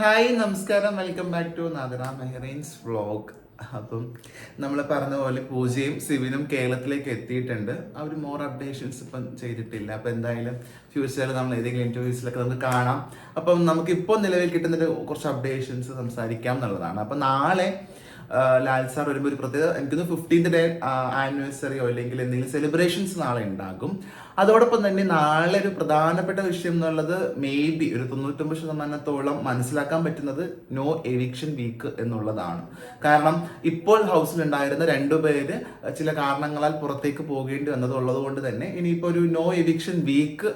Hi നമസ്കാരം. Welcome back to Nadira Mehrin's vlog അപ്പം നമ്മൾ പറഞ്ഞ പോലെ പൂജയും സിവിനും കേരളത്തിലേക്ക് എത്തിയിട്ടുണ്ട്. അവർ മോർ അപ്ഡേഷൻസ് ഇപ്പം ചെയ്തിട്ടില്ല. അപ്പം എന്തായാലും ഫ്യൂച്ചറിൽ നമ്മൾ ഏതെങ്കിലും ഇന്റർവ്യൂസിലൊക്കെ നമുക്ക് കാണാം. അപ്പം നമുക്ക് ഇപ്പോൾ നിലവിൽ കിട്ടുന്നൊരു കുറച്ച് അപ്ഡേഷൻസ് സംസാരിക്കാം എന്നുള്ളതാണ്. അപ്പം നാളെ ലാൽ സാർ വരുമ്പോൾ ഒരു പ്രത്യേക എനിക്ക് ഫിഫ്റ്റീൻത് ഡേ ആനിവേഴ്സറിയോ അല്ലെങ്കിൽ എന്തെങ്കിലും സെലിബ്രേഷൻസ് നാളെ ഉണ്ടാകും. അതോടൊപ്പം തന്നെ നാളെ ഒരു പ്രധാനപ്പെട്ട വിഷയം എന്നുള്ളത് മേ ബി ഒരു തൊണ്ണൂറ്റൊമ്പത് ശതമാനത്തോളം മനസ്സിലാക്കാൻ പറ്റുന്നത് നോ എവിക്ഷൻ വീക്ക് എന്നുള്ളതാണ്. കാരണം ഇപ്പോൾ ഹൗസിലുണ്ടായിരുന്ന രണ്ടു പേര് ചില കാരണങ്ങളാൽ പുറത്തേക്ക് പോകേണ്ടി വന്നതുള്ളത് കൊണ്ട് തന്നെ ഇനിയിപ്പോൾ ഒരു നോ എവിക്ഷൻ വീക്ക്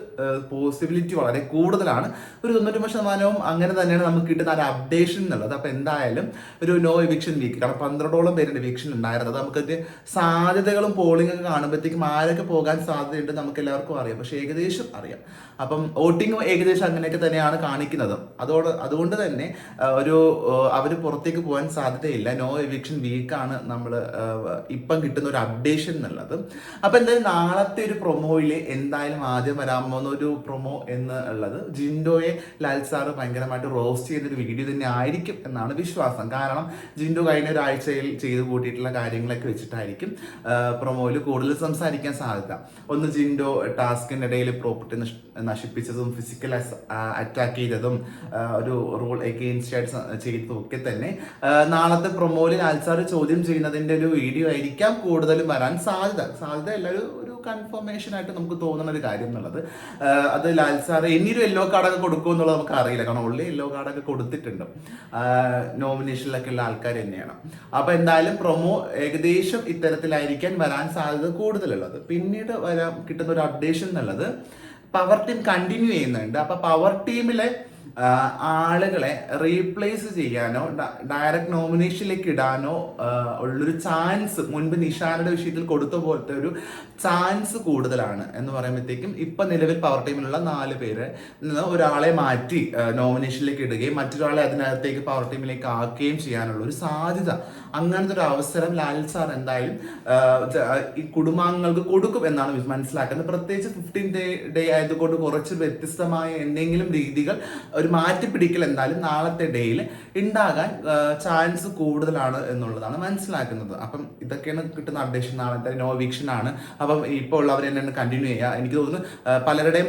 പോസിബിലിറ്റി വളരെ കൂടുതലാണ്. ഒരു തൊണ്ണൂറ്റൊമ്പത് ശതമാനവും അങ്ങനെ തന്നെയാണ് നമുക്ക് കിട്ടുന്ന ഒരു അപ്ഡേഷൻ എന്നുള്ളത്. അപ്പോൾ എന്തായാലും ഒരു നോ എവിക്ഷൻ വീക്ക് കാരണം പന്ത്രണ്ടോളം പേരുടെ എവിക്ഷൻ ഉണ്ടായിരുന്നത് നമുക്ക് സാധ്യതകളും പോളിംഗ് ഒക്കെ കാണുമ്പോഴത്തേക്കും ആരൊക്കെ പോകാൻ സാധ്യതയുണ്ട് നമുക്ക് എല്ലാവർക്കും അറിയാം. പക്ഷേ ഏകദേശം അറിയാം. അപ്പം വോട്ടിംഗ് ഏകദേശം അങ്ങനെയൊക്കെ തന്നെയാണ് കാണിക്കുന്നത്. അതോട് അതുകൊണ്ട് തന്നെ ഒരു അവർ പുറത്തേക്ക് പോകാൻ സാധ്യതയില്ല. നോ എവിക്ഷൻ വീക്കാണ് നമ്മൾ ഇപ്പം കിട്ടുന്ന ഒരു അപ്ഡേഷൻ എന്നുള്ളത്. അപ്പം എന്തായാലും നാളത്തെ ഒരു പ്രൊമോയിൽ എന്തായാലും ആദ്യം വരാൻ ഒരു പ്രൊമോ എന്ന് ഉള്ളത് ജിൻഡോയെ ലാൽ സാറ് ഭയങ്കരമായിട്ട് റോസ്റ്റ് ചെയ്തൊരു വീഡിയോ തന്നെ ആയിരിക്കും എന്നാണ് വിശ്വാസം. കാരണം ജിൻഡോ കഴിഞ്ഞ ഒരാഴ്ചയിൽ ചെയ്തു കൂട്ടിയിട്ടുള്ള കാര്യങ്ങളൊക്കെ വെച്ചിട്ടായിരിക്കും പ്രൊമോയിൽ കൂടുതൽ സംസാരിക്കാൻ സാധ്യത. ഒന്ന് ജിൻഡോ ടാസ്കിനിടയിൽ പ്രോപ്പർട്ടി നശിപ്പിച്ചതും ഫിസിക്കൽ അറ്റാക്ക് ചെയ്തതും ഒരു റൂൾ എഗെയിൻസ്റ്റ് ആയിട്ട് ചെയ്തതും ഒക്കെ തന്നെ. നാളത്തെ പ്രൊമോയിൽ ആൽസാർ ചോദ്യം ചെയ്യുന്നതിന്റെ ഒരു വീഡിയോ ആയിരിക്കാം കൂടുതലും വരാൻ സാധ്യത. സാധ്യത അല്ല ഒരു കൺഫർമേഷൻ ആയിട്ട് നമുക്ക് തോന്നുന്ന ഒരു കാര്യം എന്നുള്ളത്. അത് ലാൽ സാർ ഇനിയൊരു യെല്ലോ കാർഡൊക്കെ കൊടുക്കും എന്നുള്ളത് നമുക്ക് അറിയില്ല. കാരണം ഉള്ളി യെല്ലോ കാർഡൊക്കെ കൊടുത്തിട്ടുണ്ട്. നോമിനേഷനിലൊക്കെ ഉള്ള ആൾക്കാർ തന്നെയാണ്. അപ്പൊ എന്തായാലും പ്രൊമോ ഏകദേശം ഇത്തരത്തിലായിരിക്കാൻ വരാൻ സാധ്യത കൂടുതലുള്ളത്. പിന്നീട് വരാൻ കിട്ടുന്ന ഒരു അപ്ഡേഷൻ എന്നുള്ളത് പവർ ടീം കണ്ടിന്യൂ ചെയ്യുന്നുണ്ട്. അപ്പൊ പവർ ടീമിലെ ആളുകളെ റീപ്ലേസ് ചെയ്യാനോ ഡയറക്റ്റ് നോമിനേഷനിലേക്ക് ഇടാനോ ഉള്ളൊരു ചാൻസ് മുൻപ് നിഷാനയുടെ വിഷയത്തിൽ കൊടുത്ത പോലത്തെ ഒരു ചാൻസ് കൂടുതലാണ് എന്ന് പറയുമ്പോഴത്തേക്കും ഇപ്പം നിലവിൽ പവർ ടീമിലുള്ള നാല് പേര് നിന്ന് ഒരാളെ മാറ്റി നോമിനേഷനിലേക്ക് ഇടുകയും മറ്റൊരാളെ അതിനകത്തേക്ക് പവർ ടീമിലേക്ക് ആക്കുകയും ചെയ്യാനുള്ള ഒരു സാധ്യത. അങ്ങനത്തെ ഒരു അവസരം ലാൽ സാർ എന്തായാലും ഈ കുടുംബാംഗങ്ങൾക്ക് കൊടുക്കും എന്നാണ് മനസ്സിലാക്കുന്നത്. പ്രത്യേകിച്ച് ഫിഫ്റ്റീൻ ഡേ ഡേ ആയതുകൊണ്ട് കുറച്ച് വ്യത്യസ്തമായ എന്തെങ്കിലും രീതികൾ ഒരു മാറ്റിപ്പിടിക്കൽ എന്തായാലും നാളത്തെ ഡേയിൽ ഉണ്ടാകാൻ ചാൻസ് കൂടുതലാണ് എന്നുള്ളതാണ് മനസ്സിലാക്കുന്നത്. അപ്പം ഇതൊക്കെയാണ് കിട്ടുന്ന അപ്ഡേഷൻ നാളത്തെ നോ ആണ്. അപ്പം ഇപ്പോൾ ഉള്ളവർ എന്നെ കണ്ടിന്യൂ ചെയ്യുക. എനിക്ക് തോന്നുന്നു പലരുടെയും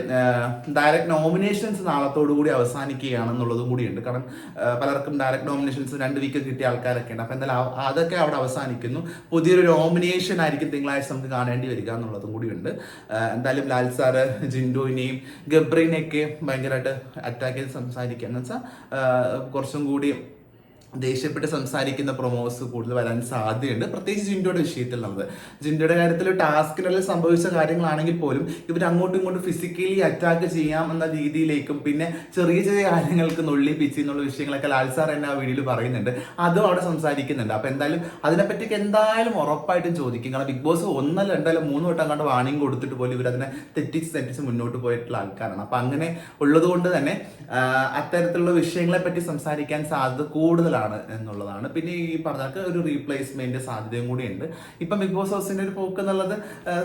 ഡയറക്റ്റ് നോമിനേഷൻസ് നാളത്തോടു കൂടി അവസാനിക്കുകയാണെന്നുള്ളതും കൂടിയുണ്ട്. കാരണം പലർക്കും ഡയറക്റ്റ് നോമിനേഷൻസ് രണ്ട് വീക്ക് കിട്ടിയ ആൾക്കാരൊക്കെ ഉണ്ട് അപ്പം എന്തായാലും അതൊക്കെ അവിടെ അവസാനിക്കുന്നു. പുതിയൊരു നോമിനേഷൻ ആയിരിക്കും തിങ്കളാഴ്ച നമുക്ക് കാണേണ്ടി വരിക എന്നുള്ളതും കൂടിയുണ്ട്. എന്തായാലും ലാൽ സാറ് ജിൻഡുവിനെയും ഗബ്രീനെയൊക്കെ ഭയങ്കരമായിട്ട് അറ്റാക്ക് ചെയ്ത് സംസാരിക്കുക എന്ന് വെച്ചാൽ കുറച്ചും കൂടി ദേഷ്യപ്പെട്ട് സംസാരിക്കുന്ന പ്രൊമോസ് കൂടുതൽ വരാൻ സാധ്യതയുണ്ട്. പ്രത്യേകിച്ച് ജിൻഡോയുടെ വിഷയത്തിൽ നമ്മൾ ജിൻഡോയുടെ കാര്യത്തിൽ ടാസ്കിനെല്ലാം സംഭവിച്ച കാര്യങ്ങളാണെങ്കിൽ പോലും ഇവർ അങ്ങോട്ടും ഇങ്ങോട്ടും ഫിസിക്കലി അറ്റാക്ക് ചെയ്യാം എന്ന രീതിയിലേക്കും പിന്നെ ചെറിയ ചെറിയ കാര്യങ്ങൾക്ക് നുള്ളി പിച്ചി എന്നുള്ള വിഷയങ്ങളൊക്കെ ലാൽ സാർ എന്നെ ആ വീഡിയോയിൽ പറയുന്നുണ്ട്. അതും അവിടെ സംസാരിക്കുന്നുണ്ട്. അപ്പൊ എന്തായാലും അതിനെപ്പറ്റിയൊക്കെ എന്തായാലും ഉറപ്പായിട്ടും ചോദിക്കും. കാരണം ബിഗ് ബോസ് ഒന്നല്ല രണ്ടല്ല മൂന്ന് വട്ടം കണ്ട് വാണിംഗ് കൊടുത്തിട്ട് പോലും ഇവർ അതിനെ തെറ്റിച്ച് തെറ്റിച്ച് മുന്നോട്ട് പോയിട്ടുള്ള ആൾക്കാരാണ്. അപ്പൊ അങ്ങനെ ഉള്ളതുകൊണ്ട് തന്നെ അത്തരത്തിലുള്ള വിഷയങ്ങളെ പറ്റി സംസാരിക്കാൻ സാധ്യത കൂടുതലാണ്. എന്നുള്ളതാണ്. പിന്നെ ഈ പറഞ്ഞാൽ ഒരു റീപ്ലേസ്മെന്റ് സാധ്യതയും കൂടിയുണ്ട്. ഇപ്പം ബിഗ് ബോസ് ഹൗസിന്റെ ഒരു പോക്ക് എന്നുള്ളത്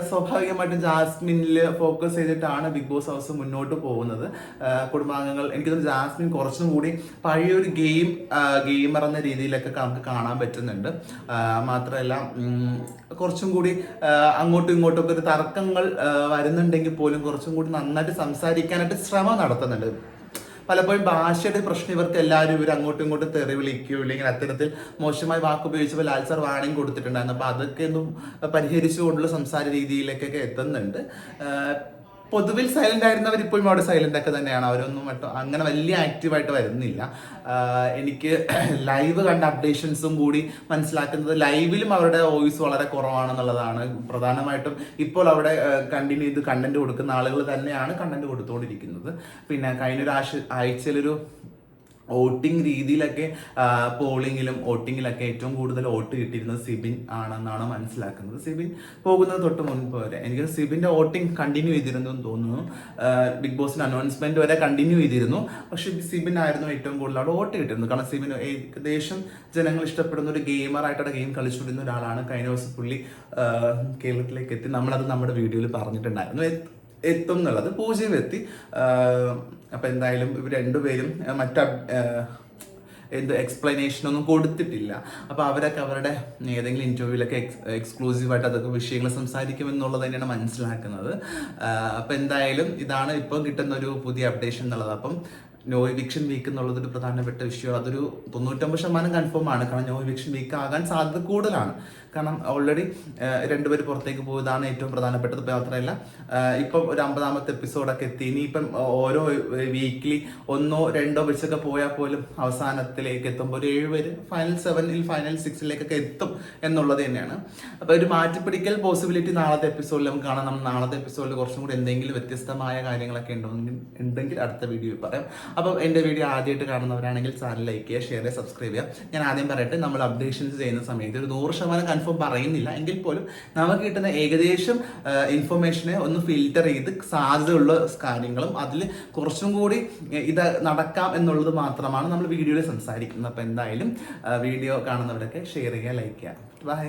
സ്വാഭാവികമായിട്ടും ജാസ്മിനിൽ ഫോക്കസ് ചെയ്തിട്ടാണ് ബിഗ് ബോസ് ഹൗസ് മുന്നോട്ട് പോകുന്നത്. കുടുംബാംഗങ്ങൾ എനിക്ക് ജാസ്മിൻ കുറച്ചും കൂടി പഴയൊരു ഗെയിം ഗെയിമർ എന്ന രീതിയിലൊക്കെ നമുക്ക് കാണാൻ പറ്റുന്നുണ്ട്. മാത്രമല്ല കുറച്ചും കൂടി അങ്ങോട്ടും ഇങ്ങോട്ടും ഒക്കെ ഒരു തർക്കങ്ങൾ വരുന്നുണ്ടെങ്കിൽ പോലും കുറച്ചും കൂടി നന്നായിട്ട് സംസാരിക്കാനായിട്ട് ശ്രമം നടത്തുന്നുണ്ട്. പലപ്പോഴും ഭാഷയുടെ പ്രശ്നം ഇവർക്ക് എല്ലാവരും ഇവർ അങ്ങോട്ടും ഇങ്ങോട്ടും തെറി വിളിക്കുകയോ ഇല്ലെങ്കിൽ അത്തരത്തിൽ മോശമായ വാക്ക് ഉപയോഗിച്ചപ്പോൾ ലാൽ സാർ വാണിംഗ് കൊടുത്തിട്ടുണ്ടായിരുന്നു. അപ്പോൾ അതൊക്കെ ഒന്നും പരിഹരിച്ചുകൊണ്ടുള്ള സംസാര രീതിയിലേക്കൊക്കെ എത്തുന്നുണ്ട്. പൊതുവിൽ സൈലന്റ് ആയിരുന്നവർ ഇപ്പോഴും അവിടെ സൈലന്റ് ഒക്കെ തന്നെയാണ്. അവരൊന്നും അങ്ങനെ വലിയ ആക്റ്റീവായിട്ട് വരുന്നില്ല. എനിക്ക് ലൈവ് കണ്ട അപ്ഡേഷൻസും കൂടി മനസ്സിലാക്കുന്നത് ലൈവിലും അവരുടെ വോയിസ് വളരെ കുറവാണെന്നുള്ളതാണ്. പ്രധാനമായിട്ടും ഇപ്പോൾ അവിടെ കണ്ടിന്യൂ ചെയ്ത് കണ്ടന്റ് കൊടുക്കുന്ന ആളുകൾ തന്നെയാണ് കണ്ടന്റ് കൊടുത്തുകൊണ്ടിരിക്കുന്നത് പിന്നെ കഴിഞ്ഞൊരു ആഴ്ച ആഴ്ചയിലൊരു വോട്ടിംഗ് രീതിയിലൊക്കെ പോളിങ്ങിലും വോട്ടിങ്ങിലൊക്കെ ഏറ്റവും കൂടുതൽ വോട്ട് കിട്ടിയിരുന്നത് സിബിൻ ആണെന്നാണ് മനസ്സിലാക്കുന്നത്. സിബിൻ പോകുന്നത് തൊട്ട് മുൻപ് വരെ. എനിക്ക് സിബിന്റെ വോട്ടിംഗ് കണ്ടിന്യൂ ചെയ്തിരുന്നു എന്ന് തോന്നുന്നു. ബിഗ് ബോസിന്റെ അനൗൺസ്മെന്റ് വരെ കണ്ടിന്യൂ ചെയ്തിരുന്നു. പക്ഷേ സിബിൻ ആയിരുന്നു ഏറ്റവും കൂടുതൽ അവിടെ വോട്ട് കിട്ടിയിരുന്നത്. കാരണം സിബിൻ ഏകദേശം ജനങ്ങൾ ഇഷ്ടപ്പെടുന്ന ഒരു ഗെയിമറായിട്ടുള്ള ഗെയിം കളിച്ചുകൊണ്ടിരുന്ന ഒരാളാണ്. കഴിഞ്ഞ ദിവസം പുള്ളി കേരളത്തിലേക്ക് എത്തി. നമ്മളത് നമ്മുടെ വീഡിയോയിൽ പറഞ്ഞിട്ടുണ്ടായിരുന്നു. എത്തും എന്നുള്ളത് പൂജ്യം എത്തി അപ്പം എന്തായാലും ഇവർ രണ്ടുപേരും മറ്റ എന്ത് എക്സ്പ്ലനേഷൻ ഒന്നും കൊടുത്തിട്ടില്ല. അപ്പോൾ അവരൊക്കെ അവരുടെ ഏതെങ്കിലും ഇന്റർവ്യൂവിലൊക്കെ എക്സ് എക്സ്ക്ലൂസീവായിട്ട് അതൊക്കെ വിഷയങ്ങൾ സംസാരിക്കും എന്നുള്ളത് തന്നെയാണ് മനസ്സിലാക്കുന്നത്. അപ്പോൾ എന്തായാലും ഇതാണ് ഇപ്പോൾ കിട്ടുന്ന ഒരു പുതിയ അപ്ഡേഷൻ എന്നുള്ളത്. അപ്പം നോ എവിക്ഷൻ വീക്ക് എന്നുള്ളത് ഒരു പ്രധാനപ്പെട്ട വിഷയം അതൊരു തൊണ്ണൂറ്റൊമ്പത് ശതമാനം കൺഫേം ആണ്. കാരണം നോ എവിക്ഷൻ വീക്ക് ആകാൻ സാധ്യത കൂടുതലാണ്. കാരണം ഓൾറെഡി രണ്ടുപേർ പുറത്തേക്ക് പോയതാണ് ഏറ്റവും പ്രധാനപ്പെട്ടത്. മാത്രമല്ല ഇപ്പം ഒരു അമ്പതാമത്തെ എപ്പിസോഡൊക്കെ എത്തി. ഇനിയിപ്പം ഓരോ വീക്കിലി ഒന്നോ രണ്ടോ വെച്ചൊക്കെ പോയാൽ പോലും അവസാനത്തിലേക്ക് എത്തുമ്പോൾ ഒരു ഏഴുപേര് ഫൈനൽ സെവനിൽ ഫൈനൽ സിക്സിലേക്കൊക്കെ എത്തും എന്നുള്ളത് തന്നെയാണ്. അപ്പോൾ ഒരു മാറ്റിപ്പിടിക്കൽ പോസിബിലിറ്റി നാളത്തെ എപ്പിസോഡിൽ നമുക്ക് കാണാം. നാളത്തെ എപ്പിസോഡിൽ കുറച്ചും കൂടി എന്തെങ്കിലും വ്യത്യസ്തമായ കാര്യങ്ങളൊക്കെ ഉണ്ടെങ്കിൽ ഉണ്ടെങ്കിൽ അടുത്ത വീഡിയോയിൽ പറയാം. അപ്പം എന്റെ വീഡിയോ ആദ്യമായിട്ട് കാണുന്നവരാണെങ്കിൽ ചാനൽ ലൈക്ക് ചെയ്യുക ഷെയർ ചെയ്യുക സബ്സ്ക്രൈബ് ചെയ്യുക. ഞാൻ ആദ്യം പറയട്ടെ നമ്മൾ അപ്ഡേഷൻസ് ചെയ്യുന്ന സമയത്ത് ഒരു നൂറ് ശതമാനം കൺഫേം പറയുന്നില്ല. എങ്കിൽ പോലും നമുക്ക് കിട്ടുന്ന ഏകദേശം ഇൻഫർമേഷനെ ഒന്ന് ഫിൽറ്റർ ചെയ്ത് സാധ്യതയുള്ള കാര്യങ്ങളും അതിൽ കുറച്ചും കൂടി ഇത് നടക്കാം എന്നുള്ളത് മാത്രമാണ് നമ്മൾ വീഡിയോയിൽ സംസാരിക്കുന്നത്. അപ്പോൾ എന്തായാലും വീഡിയോ കാണുന്നവരൊക്കെ ഷെയർ ചെയ്യുക ലൈക്ക് ചെയ്യുക. ബൈ